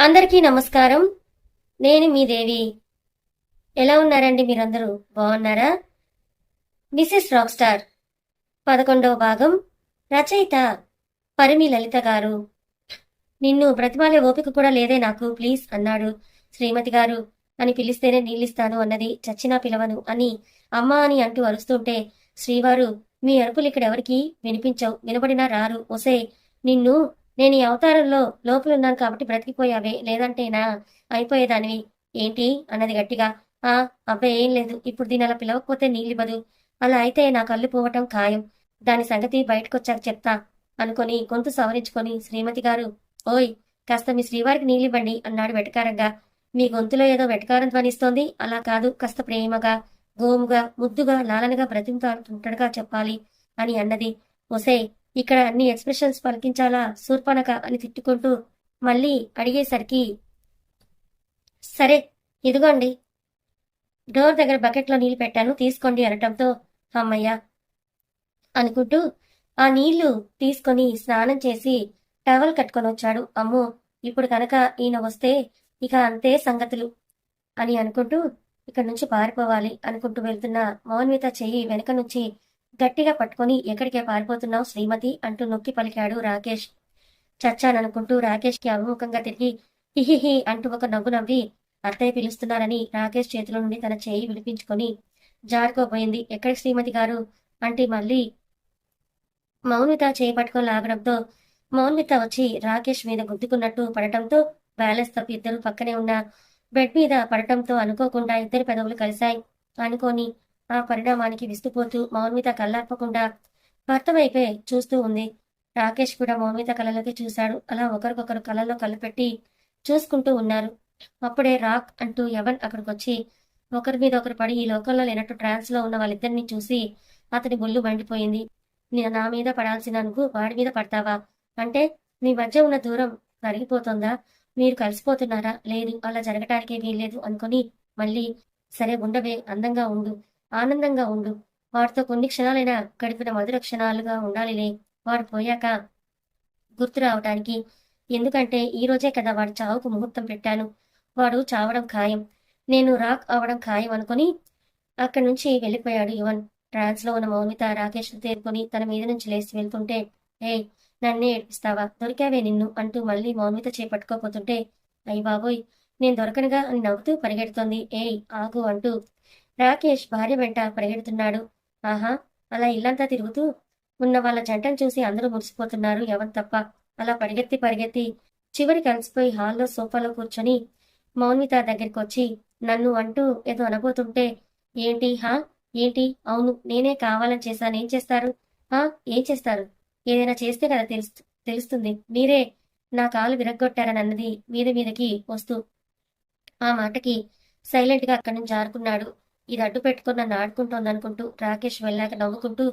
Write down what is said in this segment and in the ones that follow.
అందరికీ నమస్కారం. నేను మీ దేవి. ఎలా ఉన్నారండి మీరందరూ? బాగున్నారా? మిసెస్ రాక్ స్టార్ పదకొండవ భాగం. రచయిత పరిమి లలిత గారు. నిన్ను బ్రతిమాలే ఓపిక కూడా లేదే నాకు ప్లీజ్ అన్నాడు శ్రీమతి గారు. అని పిలిస్తేనే నీళ్ళిస్తాను అన్నది చచ్చినా పిలవను అని అమ్మ అని అంటూ అరుస్తుంటే శ్రీవారు మీ అరుపులు ఇక్కడెవరికి వినిపించవు వినబడినా రారు. ఒసే నిన్ను నేను ఈ అవతారంలో లోపలున్నాను కాబట్టి బ్రతికిపోయావే లేదంటేనా? అయిపోయేదానివి. ఏంటి? అన్నది గట్టిగా. ఆ అబ్బాయి ఏం లేదు. ఇప్పుడు దీని అలా పిలవకపోతే నీళ్ళివ్వదు అలా అయితే నా కళ్ళు పోవటం ఖాయం. దాని సంగతి బయటకొచ్చాక చెప్తా అనుకొని గొంతు సవరించుకొని శ్రీమతి గారు ఓయ్ కాస్త మీ శ్రీవారికి నీళ్ళివ్వండి అన్నాడు వెటకారంగా. మీ గొంతులో ఏదో వెటకారం ధ్వనిస్తోంది. అలా కాదు కాస్త ప్రేమగా గోముగా ముద్దుగా లాలనగా బ్రతిమతాడుతుంటడుగా చెప్పాలి అని అన్నది. ఒసే ఇక్కడ అన్ని ఎక్స్ప్రెషన్స్ పలికించాలా? శూర్పణక అని తిట్టుకుంటూ మళ్ళీ అడిగేసరికి సరే ఇదిగోండి. డోర్ దగ్గర బకెట్లో నీళ్ళు పెట్టాను తీసుకోండి అనటంతో అమ్మయ్య అనుకుంటూ ఆ నీళ్ళు తీసుకొని స్నానం చేసి టవల్ కట్టుకొని వచ్చాడు. అమ్మో ఇప్పుడు కనుక ఈయన వస్తే ఇక అంతే సంగతులు అని అనుకుంటూ ఇక్కడ నుంచి పారిపోవాలి అనుకుంటూ వెళ్తున్న మౌన్విత చెయ్యి వెనక నుంచి గట్టిగా పట్టుకొని ఎక్కడికే పారిపోతున్నావు శ్రీమతి? అంటూ నొక్కి పలికాడు రాకేష్. చచ్చాననుకుంటూ రాకేష్కి అభిముఖంగా తిరిగి హిహిహి అంటూ ఒక నవ్వు నవ్వి అత్తయ్య పిలుస్తున్నారని రాకేష్ చేతిలో నుండి తన చేయి విడిపించుకొని జారుకోపోయింది ఎక్కడికి శ్రీమతి గారు అంటే మళ్ళీ మౌన్విత చేయి పట్టుకొని లాగడంతో మౌన్విత వచ్చి రాకేష్ మీద గుద్దుకున్నట్టు పడటంతో బ్యాలెన్స్ తప్పి ఇద్దరు పక్కనే ఉన్న బెడ్ మీద పడటంతో అనుకోకుండా ఇద్దరు పెదవులు కలిశాయి. అనుకొని ఆ పరిణామానికి విస్తుపోతూ మౌన్విత కళ్ళార్పకుండా భర్త వైపే చూస్తూ ఉంది. రాకేష్ కూడా మౌన్విత కళ్ళలోకి చూశాడు. అలా ఒకరికొకరు కళ్ళలో కళ్ళు పెట్టి చూసుకుంటూ ఉన్నారు. అప్పుడే రాక్ అంటూ యవన్ అక్కడికొచ్చి ఒకరి మీద ఒకరు పడి ఈ లోకంలో లేనట్టు ట్రాన్స్లో ఉన్న వాళ్ళిద్దరిని చూసి అతని బొల్లు మండిపోయింది. నేను నా మీద పడాల్సిన నువ్వు వాడి మీద పడతావా? అంటే మీ మధ్య ఉన్న దూరం కరిగిపోతుందా మీరు కలిసిపోతున్నారా? లేదు అలా జరగటానికి వీల్లేదు అనుకొని మళ్ళీ సరే ఉండవే అందంగా ఉండు. ఆనందంగా ఉండు. వాడితో కొన్ని క్షణాలైనా గడిపిన మధుర క్షణాలుగా ఉండాలిలే. వాడు పోయాక గుర్తు రావటానికి. ఎందుకంటే ఈ రోజే కదా వాడి చావుకు ముహూర్తం పెట్టాను. వాడు చావడం ఖాయం. నేను రాక్ అవడం ఖాయం అనుకుని అక్కడి నుంచి వెళ్ళిపోయాడు యువన్. ట్రాన్స్లో ఉన్న మౌనిత రాకేష్ తేరుకొని తన మీద నుంచి లేచి వెళ్తుంటే ఏయ్ నన్నే ఏడిపిస్తావా? దొరికావే నిన్ను అంటూ మళ్ళీ మౌనిత చేపట్టుకోపోతుంటే అయ్యి బాబోయ్ నేను దొరకనుగా అని నవ్వుతూ పరిగెడుతోంది. ఏయ్ ఆగు అంటూ రాకేష్ భార్య వెంట పరిగెడుతున్నాడు. ఆహా అలా ఇల్లంతా తిరుగుతూ ఉన్న వాళ్ళ జంటను చూసి అందరూ మురిసిపోతున్నారు. ఎవరు తప్ప? అలా పరిగెత్తి పరిగెత్తి చివరి కలిసిపోయి హాల్లో సోఫాలో కూర్చొని మౌన్విత దగ్గరికి వచ్చి నన్ను అంటూ ఏదో అనబోతుంటే ఏంటి? హా? ఏంటి? అవును నేనే కావాలని చేశాను. ఏం చేస్తారు? హా? ఏం చేస్తారు? ఏదైనా చేస్తే కదా తెలుసు తెలుస్తుంది. మీరే నా కాలు విరగ్గొట్టారని అన్నది మీద మీదకి వస్తూ ఆ మాటకి సైలెంట్గా అక్కడి నుంచి జారుకున్నాడు. ఇది అడ్డు పెట్టుకుని నన్ను ఆడుకుంటోందనుకుంటూ రాకేష్ వెళ్ళాక నవ్వుకుంటూ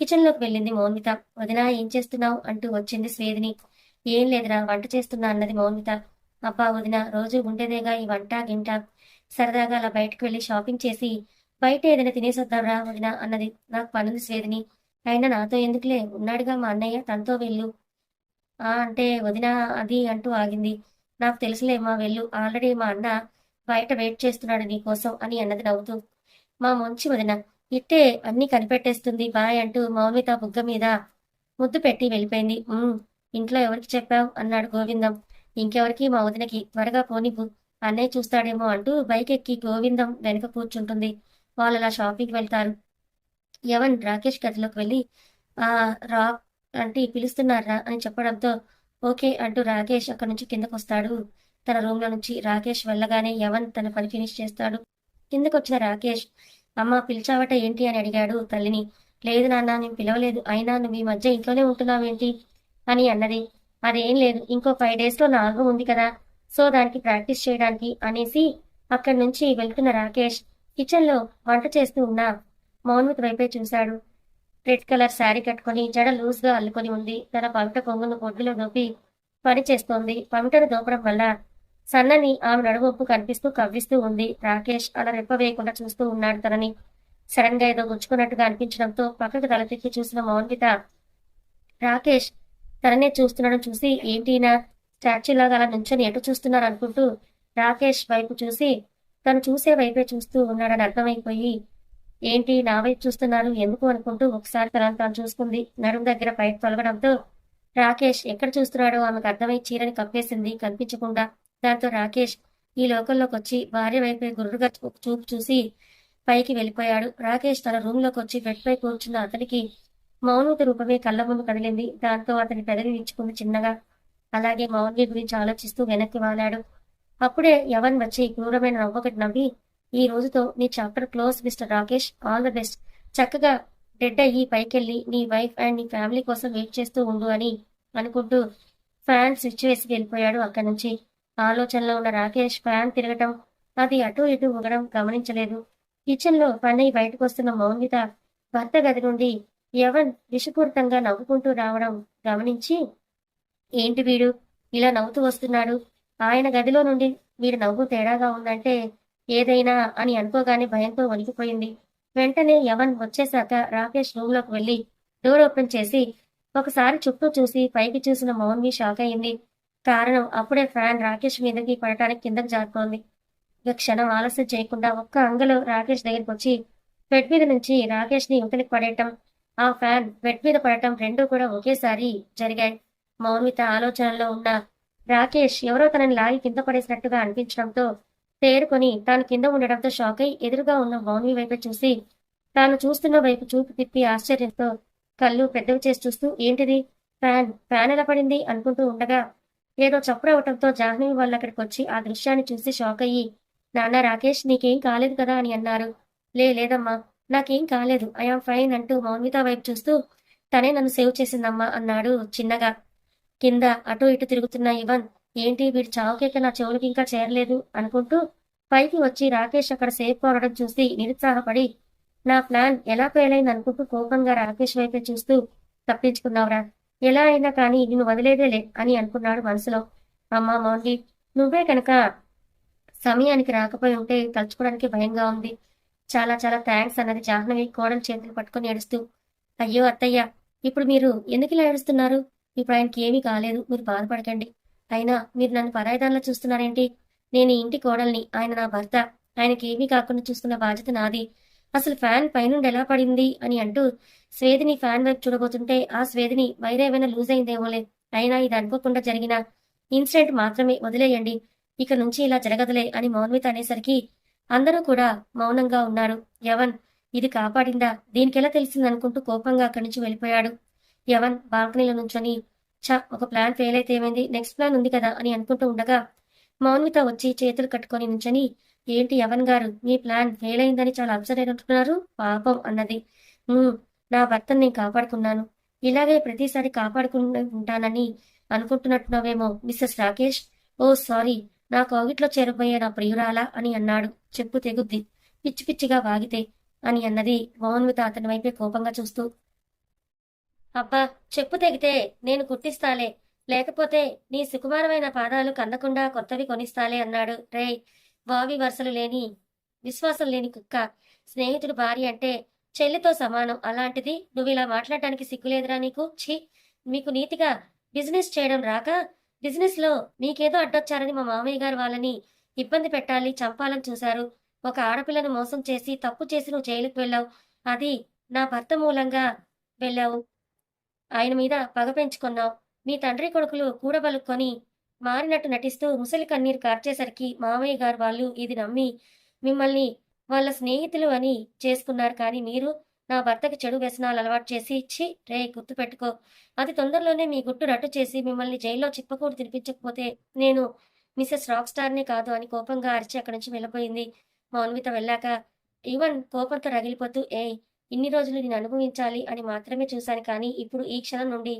కిచెన్లోకి వెళ్ళింది మౌన్విత వదినా ఏం చేస్తున్నావు? అంటూ వచ్చింది స్వేదిని ఏం లేదురా వంట చేస్తున్నా అన్నది మౌన్విత అబ్బా వదిన రోజు ఉండేదేగా ఈ వంట గింట? సరదాగా అలా బయటకు వెళ్ళి షాపింగ్ చేసి బయట ఏదైనా తినేసొద్దాంరా వదిన అన్నది. నాకు పనుంది స్వేదిని అయినా నాతో ఎందుకులే? ఉన్నాడుగా మా అన్నయ్య తనతో వెళ్ళు. ఆ అంటే వదిన అది అంటూ ఆగింది. నాకు తెలుసులే మా వెళ్ళు. ఆల్రెడీ మా అన్న బయట వెయిట్ చేస్తున్నాడు నీ కోసం అని అన్నది నవ్వుతూ మా మంచి వదిన ఇట్టే అన్ని కనిపెట్టేస్తుంది బాయ్ అంటూ మౌమిత బుగ్గ మీద ముద్దు పెట్టి వెళ్ళిపోయింది. ఇంట్లో ఎవరికి చెప్పావు? అన్నాడు గోవిందం. ఇంకెవరికి? మా వదినకి. త్వరగా పోనివ్వు అన్నయ్య చూస్తాడేమో అంటూ బైక్ ఎక్కి గోవిందం వెనక కూర్చుంటుంది. వాళ్ళు అలా షాపింగ్కి వెళ్తారు. యవన్ రాకేష్ గదిలోకి వెళ్ళి ఆ రా అంటే పిలుస్తున్నారా? అని చెప్పడంతో ఓకే అంటూ రాకేష్ అక్కడి నుంచి కిందకు వస్తాడు తన రూమ్లో నుంచి రాకేష్ వెళ్ళగానే యవన్ తన పని ఫినిష్ చేస్తాడు. కిందకొచ్చిన రాకేష్ అమ్మ పిలిచావట ఏంటి? అని అడిగాడు తల్లిని. లేదు నాన్న నేను పిలవలేదు. అయినా నువ్వు ఈ మధ్య ఇంట్లోనే ఉంటున్నావేంటి? అని అన్నది. అదేం లేదు. ఇంకో ఫైవ్ డేస్లో నా ఆల్బమ్ ఉంది కదా. సో దానికి ప్రాక్టీస్ చేయడానికి అనేసి అక్కడి నుంచి వెళ్తున్న రాకేష్ కిచెన్లో వంట చేస్తూ ఉన్న మౌన్మిత్ వైపే చూశాడు. రెడ్ కలర్ శారీ కట్టుకొని జడ లూజ్గా అల్లుకొని ఉంది. తన పవిట కొంగును బొడ్డులో దోపి పని చేస్తోంది. పవిటను దోపడం వల్ల సన్నని ఆమె నడువొప్పు కనిపిస్తూ కవ్విస్తూ ఉంది. రాకేష్ అలా రెప్ప వేయకుండా చూస్తూ ఉన్నాడు తనని. సడన్గా ఏదో గుచ్చుకున్నట్టుగా అనిపించడంతో పక్కకు తలతిక్కి చూసిన మౌన్విత రాకేష్ తననే చూస్తున్నాడు చూసి ఏంటినా స్టాచ్యూ లాగా అలా నుంచొని ఎటు చూస్తున్నారు? అనుకుంటూ రాకేష్ వైపు చూసి తను చూసే వైపే చూస్తూ ఉన్నాడని అర్థమైపోయి ఏంటి నా వైపు చూస్తున్నారు ఎందుకు? అనుకుంటూ ఒకసారి తనను తను చూసుకుంది. నడుం దగ్గర పైకి తొలగడంతో రాకేష్ ఎక్కడ చూస్తున్నాడో ఆమెకు అర్థమై చీరని కప్పేసింది. కనిపించకుండా దాంతో రాకేష్ ఈ లోకంలోకి వచ్చి భార్య వైపే గుర్రుగా చూపు చూసి పైకి వెళ్ళిపోయాడు. రాకేష్ తన రూమ్లోకి వచ్చి బెడ్ పై కూర్చున్న అతనికి మౌనత రూపమే కళ్ళ ముందు కదిలింది. దాంతో అతని పెదవి విచ్చుకుంది చిన్నగా. అలాగే మౌన్వి గురించి ఆలోచిస్తూ వెనక్కి వాలాడు. అప్పుడే యవన్ వచ్చి క్రూరమైన నవ్వొకటి నవ్వి ఈ రోజుతో నీ chapter close mister Rakesh. All the best. చక్కగా డెడ్ అయ్యి పైకెళ్ళి నీ వైఫ్ అండ్ నీ ఫ్యామిలీ కోసం వెయిట్ చేస్తూ ఉండు అని అనుకుంటూ ఫ్యాన్ స్విచ్ వేసి వెళ్ళిపోయాడు అక్కడి నుంచి. ఆలోచనలో ఉన్న రాకేష్ ఫ్యాన్ తిరగటం అది అటు ఇటు ఊగడం గమనించలేదు. కిచెన్లో పని బయటకు వస్తున్న మౌన్విత భర్త గది నుండి యవన్ విషపూరితంగా నవ్వుకుంటూ రావడం గమనించి ఏంటి వీడు? ఇలా నవ్వుతూ వస్తున్నాడు. ఆయన గదిలో నుండి వీడు నవ్వు తేడాగా ఉందంటే ఏదైనా అని అనుకోగానే భయంతో వణికిపోయింది. వెంటనే యవన్ వచ్చేశాక రాకేష్ రూమ్లోకి వెళ్ళి డోర్ ఓపెన్ చేసి ఒకసారి చుట్టూ చూసి పైకి చూసిన మౌన్వి షాక్ అయింది కారణం అప్పుడే ఫ్యాన్ రాకేష్ మీదకి పడటానికి కిందకు జారుతోంది. ఇక క్షణం ఆలస్యం చేయకుండా ఒక్క అంగలో రాకేష్ దగ్గరికి వచ్చి బెడ్ మీద నుంచి రాకేష్ని యువతనికి పడేయటం. ఆ ఫ్యాన్ బెడ్ మీద పడటం రెండూ కూడా ఒకేసారి జరిగాయి. మౌన్విత ఆలోచనలో ఉన్న రాకేష్ ఎవరో తనని లాగి కింద పడేసినట్టుగా అనిపించడంతో తేరుకొని తాను కింద ఉండడంతో షాక్ అయి ఎదురుగా ఉన్న మౌన్వి వైపు చూసి తాను చూస్తున్న వైపు చూపు తిప్పి ఆశ్చర్యంతో కళ్ళు పెద్దవి చేసి చూస్తూ ఏంటిది? ఫ్యాన్ ఫ్యాన్ ఎలా పడింది? అనుకుంటూ ఉండగా ఏదో చప్పుడు అవటంతో జాహ్నవి వాళ్ళు అక్కడికి వచ్చి ఆ దృశ్యాన్ని చూసి షాక్ అయ్యి నాన్న రాకేష్ నీకేం కాలేదు కదా అని అన్నారు. లే లేదమ్మా. నాకేం కాలేదు. ఐఆమ్ ఫైన్ అంటూ మౌన్విత వైపు చూస్తూ తనే నన్ను సేవ్ చేసిందమ్మా అన్నాడు చిన్నగా. కింద అటు ఇటు తిరుగుతున్న ఇవన్ ఏంటి వీడి చావుకేక నా చెవులకి ఇంకా చేరలేదు అనుకుంటూ పైకి వచ్చి రాకేష్ అక్కడ సేఫ్ కావడం చూసి నిరుత్సాహపడి నా ప్లాన్ ఎలా ఫెయిల్ అయింది అనుకుంటూ కోపంగా రాకేష్ వైపే చూస్తూ తప్పించుకున్నావురా. ఎలా అయినా కానీ నిన్ను వదిలేదేలే అని అనుకున్నాడు మనసులో. అమ్మా మౌన్వి నువ్వే కనుక సమయానికి రాకపోయి ఉంటే తలుచుకోవడానికి భయంగా ఉంది. చాలా చాలా థ్యాంక్స్ అన్నది జాహ్నవి కోడలు చేతులు పట్టుకొని ఏడుస్తూ. అయ్యో అత్తయ్య ఇప్పుడు మీరు ఎందుకు ఇలా ఏడుస్తున్నారు? ఇప్పుడు ఆయనకి ఏమీ కాలేదు మీరు బాధపడకండి. అయినా మీరు నన్ను పరాయిదానిలో చూస్తున్నారేంటి? నేను ఇంటి కోడల్ని ఆయన నా భర్త ఆయనకి ఏమీ కాకుండా చూసుకున్న బాధ్యత నాది. అసలు ఫ్యాన్ పైనుండి ఎలా పడింది అని అంటూ స్వేదిని ఫ్యాన్ వైపు చూడబోతుంటే ఆ స్వేదిని వైర్ ఏమైనా లూజ్ అయిందేమోలే. అయినా ఇది అనుకోకుండా జరిగిన ఇన్సిడెంట్ మాత్రమే వదిలేయండి. ఇక నుంచి ఇలా జరగదులే అని మౌన్విత అనేసరికి అందరూ కూడా మౌనంగా ఉన్నారు. యవన్ ఇది కాపాడిందా? దీనికెలా తెలిసింది అనుకుంటూ కోపంగా అక్కడి నుంచి వెళ్ళిపోయాడు. యవన్ బాల్కనీలో నుంచొని చ ఒక ప్లాన్ ఫెయిల్ అయితే ఏమైంది? నెక్స్ట్ ప్లాన్ ఉంది కదా అని అనుకుంటూ ఉండగా మౌన్విత వచ్చి చేతులు కట్టుకొని నుంచొని ఏంటి యవన్ గారు? మీ ప్లాన్ ఫెయిల్ అయిందని చాలా అప్సెట్ అయినట్టున్నారు? పాపం అన్నది. నా భర్తను నేను కాపాడుకున్నాను. ఇలాగే ప్రతిసారి కాపాడుకుంటూ ఉంటానని అనుకుంటున్నట్టున్నావేమో మిస్సెస్ రాకేష్? Oh sorry. నా కోగిట్లో చేరబోయే నా ప్రియురాలా అని అన్నాడు. చెప్పు తెగుద్ది. పిచ్చి పిచ్చిగా వాగితే అని అన్నది మౌన్విత అతని వైపే కోపంగా చూస్తూ. అబ్బా చెప్పు తెగితే నేను కుట్టిస్తాలే లేకపోతే నీ సుకుమారమైన పాదాలు కందకుండా కొత్తవి కొనిస్తాలే అన్నాడు. రేయ్ వావి వరుసలు లేని విశ్వాసం లేని కుక్క స్నేహితుడు భార్య అంటే చెల్లితో సమానం. అలాంటిది నువ్వు ఇలా మాట్లాడటానికి సిగ్గులేదురా నీకు? ఛీ! మీకు నీతిగా బిజినెస్ చేయడం రాక బిజినెస్లో మీకేదో అడ్డొచ్చారని మా మామయ్య గారు వాళ్ళని ఇబ్బంది పెట్టాలి చంపాలని చూశారు. ఒక ఆడపిల్లను మోసం చేసి తప్పు చేసి నువ్వు జైలుకు వెళ్ళావు. అది నా భర్త మూలంగా వెళ్ళావు. ఆయన మీద పగ పెంచుకున్నావు. మీ తండ్రి కొడుకులు కూడబలుక్కొని మారినట్టు నటిస్తూ ముసలి కన్నీరు కార్చేసరికి మామయ్య గారు వాళ్ళు ఇది నమ్మి మిమ్మల్ని వాళ్ళ స్నేహితులు అని చేసుకున్నారు కానీ మీరు నా భర్తకి చెడు వ్యసనాలు అలవాటు చేసి ఇచ్చి రే గుర్తు పెట్టుకో అతి తొందరలోనే మీ గుట్టు రట్టు చేసి మిమ్మల్ని జైల్లో చిప్పకూడు తినిపించకపోతే నేను మిసెస్ రాక్ స్టార్నే కాదు అని కోపంగా అరిచి అక్కడి నుంచి వెళ్ళిపోయింది. మౌన్విత వెళ్ళాక ఈవన్ కోపంతో రగిలిపోతూ ఏ ఇన్ని రోజులు నేను అనుభవించాలి అని మాత్రమే చూశాను కానీ ఇప్పుడు ఈ క్షణం నుండి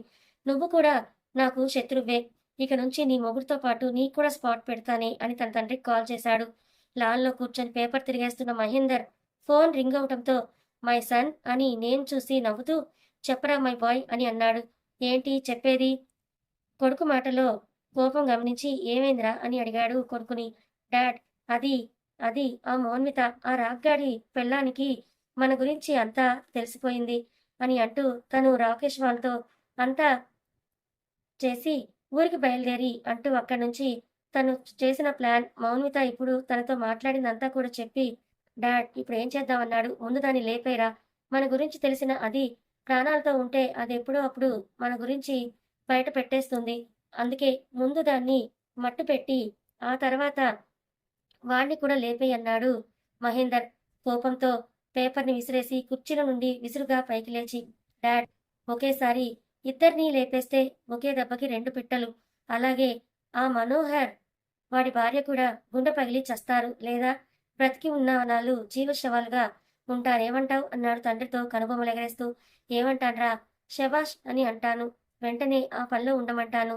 నువ్వు కూడా నాకు శత్రువే ఇక నుంచి నీ మొగుడితో పాటు నీకు కూడా స్పాట్ పెడతానే అని తన తండ్రికి కాల్ చేశాడు. లాన్లో కూర్చొని పేపర్ తిరిగేస్తున్న మహేందర్ ఫోన్ రింగ్ అవటంతో మై సన్ అని నేను చూసి నవ్వుతూ చెప్పరా మై బాయ్ అని అన్నాడు. ఏంటి చెప్పేది? కొడుకు మాటలో కోపం గమనించి ఏమైందిరా? అని అడిగాడు కొడుకుని. డాడ్ అది అది ఆ మౌన్విత ఆ రాగ్గాడి పెళ్ళానికి మన గురించి అంతా తెలిసిపోయింది అని అంటూ తను రాకేష్ వాళ్ళతో అంతా చేసి ఊరికి బయలుదేరి అంటూ అక్కడి నుంచి తను చేసిన ప్లాన్ మౌన్విత ఇప్పుడు తనతో మాట్లాడిందంతా కూడా చెప్పి డాడ్ ఇప్పుడు ఏం చేద్దామన్నాడు ముందు దాన్ని లేపేరా మన గురించి తెలిసిన అది ప్రాణాలతో ఉంటే అది ఎప్పుడో అప్పుడు మన గురించి బయట పెట్టేస్తుంది. అందుకే ముందు దాన్ని మట్టు పెట్టి ఆ తర్వాత వాణ్ణి కూడా లేపే అన్నాడు మహేందర్ కోపంతో. పేపర్ని విసిరేసి కుర్చీల నుండి విసురుగా పైకి లేచి డాడ్ ఒకేసారి ఇద్దరినీ లేపేస్తే ఒకే దెబ్బకి రెండు పిట్టలు. అలాగే ఆ మనోహర్ వాడి భార్య కూడా గుండె పగిలి చస్తారు లేదా బ్రతికి ఉన్న వాళ్ళు జీవశవాలుగా ఉంటారేమంటావు? అన్నాడు తండ్రితో కనుబొమ్మలెగరేస్తూ ఏమంటాడ్రా? శబాష్ అని అంటాను. వెంటనే ఆ పనిలో ఉండమంటాను.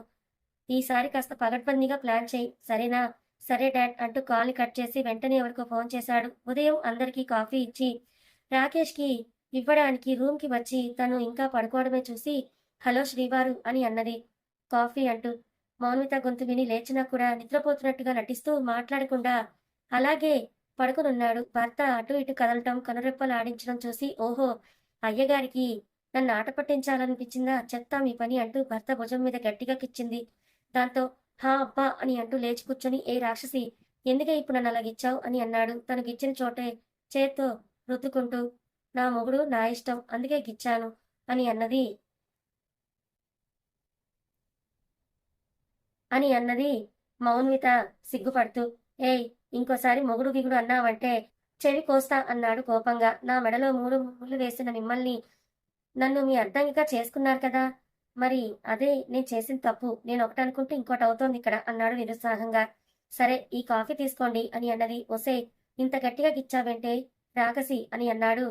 ఈసారి కాస్త పగడ్బందీగా ప్లాన్ చేయి. సరేనా? సరే డాడ్ అంటూ కాల్ కట్ చేసి వెంటనే ఎవరికో ఫోన్ చేశాడు. ఉదయం అందరికీ కాఫీ ఇచ్చి రాకేష్కి ఇవ్వడానికి రూమ్కి వచ్చి తను ఇంకా పడుకోవడమే చూసి హలో శ్రీవారు అని అన్నది. కాఫీ అంటూ మౌన్విత గొంతు విని లేచినా కూడా నిద్రపోతున్నట్టుగా నటిస్తూ మాట్లాడకుండా అలాగే పడుకునున్నాడు. భర్త అటు ఇటు కదలటం కనురెప్పలు ఆడించడం చూసి ఓహో అయ్యగారికి నన్ను ఆట పట్టించాలనిపించిందా? చెప్తా మీ పని అంటూ భర్త భుజం మీద గట్టిగా కిచ్చింది. దాంతో హా అబ్బా అని అంటూ లేచి కూర్చొని ఏ రాక్షసి ఎందుకే ఇప్పుడు నన్ను అలాగిచ్చావు అని అన్నాడు. తను గిచ్చిన చోటే చేత్తో రుద్దుకుంటూ నా మొగుడు నా ఇష్టం అందుకే గిచ్చాను అని అన్నది అని అన్నది మౌన్విత సిగ్గుపడుతూ ఏయ్ ఇంకోసారి మొగుడు గిగుడు అన్నావంటే చెవి కోస్తా అన్నాడు కోపంగా. నా మెడలో మూడు ముళ్ళు వేసిన మిమ్మల్ని నన్ను మీ అర్థంగా చేసుకున్నారు కదా? మరి అదే నేను చేసిన తప్పు. నేను ఒకటి అనుకుంటే ఇంకోటి అవుతోంది ఇక్కడ అన్నాడు నిరుత్సాహంగా. సరే ఈ కాఫీ తీసుకోండి అని అన్నది. ఒసే ఇంత గట్టిగా గిచ్చావంటే రాకసి అని అన్నాడు.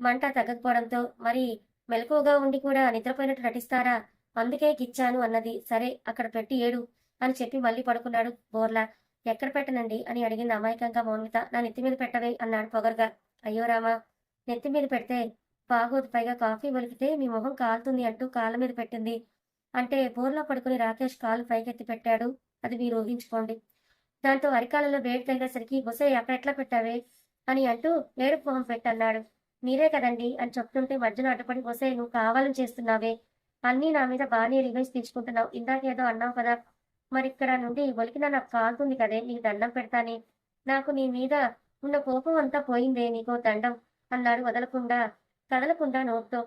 మంట తగ్గకపోవడంతో మరి మెలకువగా ఉండి కూడా నిద్రపోయినట్టు నటిస్తారా? అందుకే గిచ్చాను అన్నది. సరే అక్కడ పెట్టి ఏడు. అని చెప్పి మళ్ళీ పడుకున్నాడు. బోర్లా ఎక్కడ పెట్టనండి? అని అడిగింది అమాయకంగా మౌనిత నా నెత్తి మీద పెట్టవే అన్నాడు పొగరుగా. అయ్యో రామా నెత్తి మీద పెడితే బాగోదు. పైగా కాఫీ ఒలికితే మీ మొహం కాలుతుంది అంటూ కాళ్ళ మీద పెట్టింది. అంటే బోర్లో పడుకుని రాకేష్ కాలు పైకెత్తి పెట్టాడు. అది మీరు ఊహించుకోండి. దాంతో అరికాలలో వేడి తగిలేసరికి బుసే అక్కడ ఎట్లా పెట్టావే? అని అంటూ ఏడుపు మొహం పెట్టన్నాడు. మీరే కదండి అని చెప్తుంటే మధ్యలో అడ్డుపడి బుసే నువ్వు కావాలని చేస్తున్నావే. అన్నీ నా మీద బాగానే రివైజ్ తీసుకుంటున్నావు. ఇందాకేదో అన్నావు కదా మరి ఇక్కడ నుండి ఒలికినా నాకు కాలుతుంది కదే నీకు దండం పెడతానే. నాకు నీ మీద ఉన్న కోపం అంతా పోయిందే నీకో దండం అన్నాడు వదలకుండా కదలకుండా నోట్తో.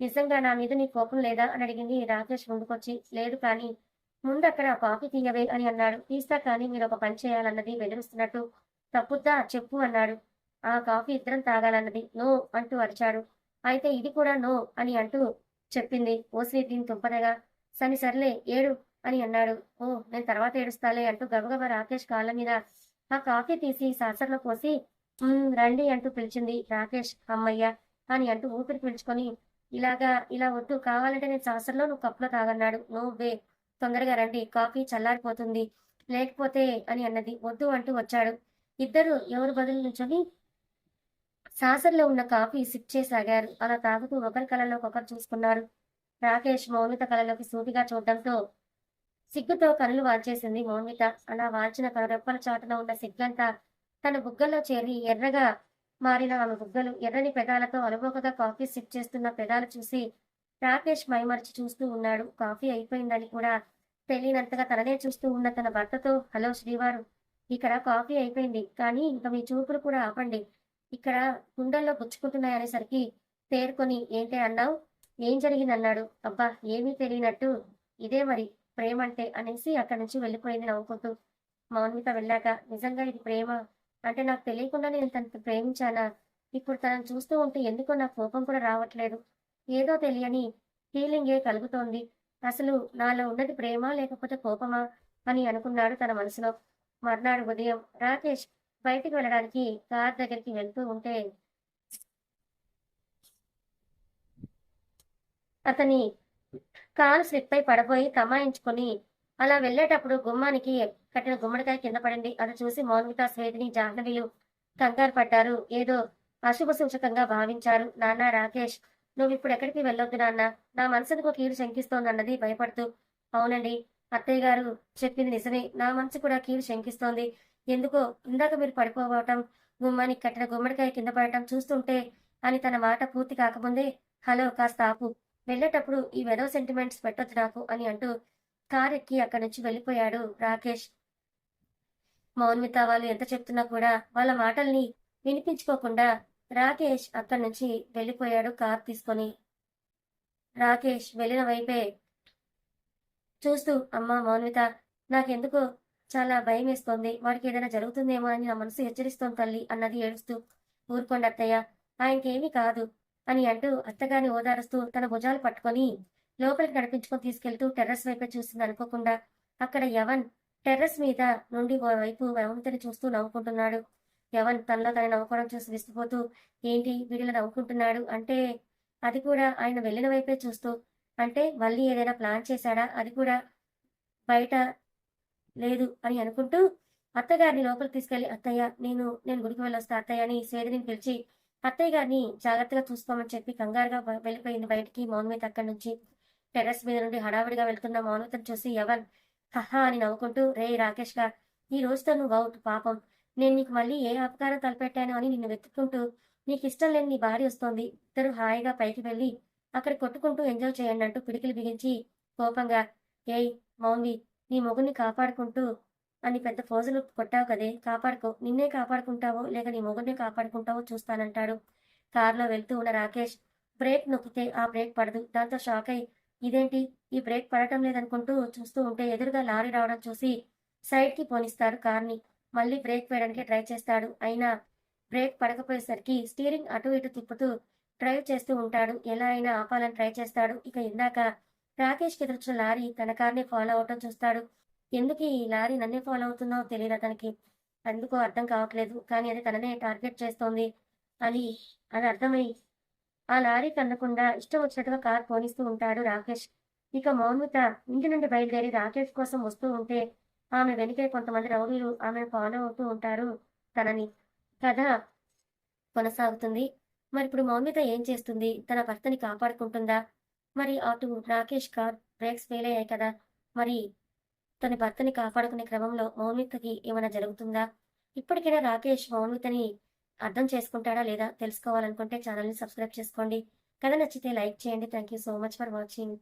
నిజంగా నా మీద నీ కోపం లేదా? అని అడిగింది రాకేష్ ముందుకొచ్చి. లేదు కానీ ముందు అక్కడ కాఫీ తీయవే అని అన్నాడు. తీస్తా కానీ మీరు ఒక పని చేయాలన్నది బెదిరిస్తున్నట్టు. తప్పుద్దా? చెప్పు అన్నాడు. ఆ కాఫీ ఇద్దరం తాగాలన్నది. నో అంటూ అరిచాడు. అయితే ఇది కూడా నో అని అంటూ చెప్పింది. ఓసి దీని తుంపదగా. సని సర్లే ఏడు. అని అన్నాడు. ఓ నేను తర్వాత ఏడుస్తాలే అంటూ గబగబా రాకేష్ కాళ్ళ మీద ఆ కాఫీ తీసి సాసర్లో పోసి రండి అంటూ పిలిచింది రాకేష్. అమ్మయ్య అని అంటూ ఊపిరి పిలుచుకొని ఇలాగా ఇలా వద్దు. కావాలంటే నేను సాసర్లో నువ్వు కప్పులో తాగన్నాడు. నో వే తొందరగా రండి. కాఫీ చల్లారిపోతుంది. లేకపోతే అని అన్నది. వద్దు అంటూ వచ్చాడు. ఇద్దరు ఎవరు బదులు నుంచొని సాసర్లో ఉన్న కాఫీ సిప్ చేసాగారు. అలా తాగుతూ ఒకరి కళలోకి ఒకరు చూసుకున్నారు. రాకేష్ మౌనిత కళలోకి సూటిగా చూడడంతో సిగ్గుతో కనులు వాల్చేసింది మౌన్విత అలా వాల్చిన తన రెప్పల చాటున ఉన్న సిగ్గంతా తన బుగ్గల్లో చేరి ఎర్రగా మారిన ఆమె బుగ్గలు ఎర్రని పెదాలతో అలవోకగా కాఫీ సిప్ చేస్తున్న పెదాలు చూసి రాకేష్ మైమరిచి చూస్తూ ఉన్నాడు. కాఫీ అయిపోయిందని కూడా తెలియనంతగా తననే చూస్తూ ఉన్న తన భర్తతో హలో శ్రీవారు ఇక్కడ కాఫీ అయిపోయింది కానీ ఇంకా మీ చూపులు కూడా ఆపండి. ఇక్కడ గుండెల్లో గుచ్చుకుంటున్నాయనేసరికి తేరుకొని ఏంటి అన్నావు? ఏం జరిగిందన్నాడు? అబ్బా ఏమీ తెలియనట్టు. ఇదే మరి. ప్రేమ అంటే అనేసి అక్కడి నుంచి వెళ్ళిపోయింది నవ్వుకుంటూ. మౌన్విత వెళ్ళాక నిజంగా ఇది ప్రేమ? అంటే నాకు తెలియకుండా నేను తనకి ప్రేమించానా? ఇప్పుడు తనను చూస్తూ ఉంటే ఎందుకో నాకు కోపం కూడా రావట్లేదు. ఏదో తెలియని ఫీలింగే కలుగుతోంది. అసలు నాలో ఉన్నది ప్రేమ లేకపోతే కోపమా? అని అనుకున్నాడు తన మనసులో. మర్నాడు ఉదయం రాకేష్ బయటికి వెళ్ళడానికి కార్ దగ్గరికి వెళ్తూ ఉంటే అతని కాలు స్లిప్ అయి పడబోయి తమాయించుకొని అలా వెళ్ళేటప్పుడు గుమ్మానికి కట్టిన గుమ్మడికాయ కింద పడింది. అది చూసి మౌన్విత స్వేదిని జాహ్నవిలు కంగారు పడ్డారు. ఏదో అశుభ సూచకంగా భావించారు. నాన్న రాకేష్ నువ్వు ఇప్పుడు ఎక్కడికి వెళ్ళొద్దు నాన్న. నా మనసుకు కీడు శంకిస్తోందన్నది భయపడుతూ అవునండి అత్తయ్య గారు చెప్పింది నిజమే. నా మనసు కూడా కీడు శంకిస్తోంది. ఎందుకో ఇందాక మీరు పడిపోవటం గుమ్మానికి కట్టిన గుమ్మడికాయ కింద పడటం చూస్తుంటే అని తన మాట పూర్తి కాకముందే హలో కాస్త ఆపు. వెళ్ళేటప్పుడు ఈ వెదవ సెంటిమెంట్స్ పెట్టొద్దు నాకు అని అంటూ కార్ ఎక్కి అక్కడి నుంచి వెళ్ళిపోయాడు రాకేష్. మౌన్మిత వాళ్ళు ఎంత చెప్తున్నా కూడా వాళ్ళ మాటల్ని వినిపించుకోకుండా రాకేష్ అక్కడి నుంచి వెళ్ళిపోయాడు కార్ తీసుకొని. రాకేష్ వెళ్ళిన వైపే చూస్తూ అమ్మ మౌన్విత నాకెందుకు చాలా భయం వేస్తోంది. వాడికి ఏదైనా జరుగుతుందేమో అని నా మనసు హెచ్చరిస్తోంది తల్లి అన్నది ఏడుస్తూ ఊరుకోండి అత్తయ్య. ఆయనకేమీ కాదు. అని అంటూ అత్తగారిని ఓదారుస్తూ తన భుజాలు పట్టుకొని లోపలికి నడిపించుకొని తీసుకెళ్తూ టెర్రస్ వైపే చూసింది అనుకోకుండా అక్కడ యవన్ టెర్రస్ మీద నుండి ఓ వైపు మౌనితని చూస్తూ నవ్వుకుంటున్నాడు. యవన్ తనలో తన నవ్వుకోవడం చూసి విసిపోతూ ఏంటి వీడిలో నవ్వుకుంటున్నాడు? అంటే అది కూడా ఆయన వెళ్ళిన వైపే చూస్తూ అంటే మళ్ళీ ఏదైనా ప్లాన్ చేశాడా? అది కూడా బయట లేదు అని అనుకుంటూ అత్తగారిని లోపలికి తీసుకెళ్ళి అత్తయ్య నేను నేను గుడికి వెళ్ళొస్తా అత్తయ్య అని స్వేదిని పిలిచి అత్తయ్య గారిని జాగ్రత్తగా చూసుకోమని చెప్పి కంగారుగా వెళ్ళిపోయింది బయటికి. మౌన్మిత అక్కడి నుంచి టెర్రస్ మీద నుండి హడావిడిగా వెళ్తున్న మౌన్మితను చూసి ఎవన్ హహా అని నవ్వుకుంటూ రే రాకేష్గా ఈ రోజుతో నువ్వు అవుట్ పాపం. నేను నీకు మళ్ళీ ఏ అపకారం తలపెట్టాను అని నిన్ను వెతుక్కుంటూ నీకు ఇష్టం లేని నీ భార్య వస్తోంది. ఇద్దరు హాయిగా పైకి వెళ్ళి అక్కడ కొట్టుకుంటూ ఎంజాయ్ చేయండి అంటూ పిడికిలు బిగించి కోపంగా ఏయ్ మౌన్వి నీ మొగుని కాపాడుకుంటూ అని పెద్ద ఫోజులు కొట్టావు కదే కాపాడుకో. నిన్నే కాపాడుకుంటావో లేక నీ మొగుడినే కాపాడుకుంటావో చూస్తానంటాడు. కారులో వెళ్తూ ఉన్న రాకేష్ బ్రేక్ నొక్కితే ఆ బ్రేక్ పడదు. దాంతో షాక్ అయి ఇదేంటి? ఈ బ్రేక్ పడటం లేదనుకుంటూ చూస్తూ ఉంటే ఎదురుగా లారీ రావడం చూసి సైడ్కి పోనిస్తాడు కార్ని. మళ్ళీ బ్రేక్ వేయడానికి ట్రై చేస్తాడు. అయినా బ్రేక్ పడకపోయేసరికి స్టీరింగ్ అటు ఇటు తిప్పుతూ డ్రైవ్ చేస్తూ ఉంటాడు. ఎలా అయినా ఆపాలని ట్రై చేస్తాడు. ఇక ఇందాక రాకేష్కి ఎదురొచ్చిన లారీ తన కార్ని ఫాలో అవటం చూస్తాడు. ఎందుకు ఈ లారీ నన్నే ఫాలో అవుతుందో తెలియదు అతనికి. అందుకో అర్థం కావట్లేదు. కానీ అది తననే టార్గెట్ చేస్తోంది అని అది అర్థమై ఆ లారీ కన్నకుండా ఇష్టం వచ్చినట్టుగా కార్ పోనిస్తూ ఉంటాడు రాకేష్. ఇక మౌన్విత ఇంటి నుండి బయలుదేరి రాకేష్ కోసం వస్తూ ఉంటే ఆమె వెనుకే కొంతమంది రౌడీలు ఆమెను ఫాలో అవుతూ ఉంటారు తనని. కథ కొనసాగుతుంది. మరి ఇప్పుడు మౌన్విత ఏం చేస్తుంది? తన భర్తని కాపాడుకుంటుందా? మరి అటు రాకేష్ కార్ బ్రేక్స్ ఫెయిల్ అయ్యాయి కదా. మరి తన భర్తని కాపాడుకునే క్రమంలో మౌన్వితకి ఏమైనా జరుగుతుందా? ఇప్పటికైనా రాకేష్ మౌన్వితని అర్థం చేసుకుంటాడా లేదా తెలుసుకోవాలనుకుంటే ఛానల్ని సబ్స్క్రైబ్ చేసుకోండి. కథ నచ్చితే లైక్ చేయండి. Thank you so much for watching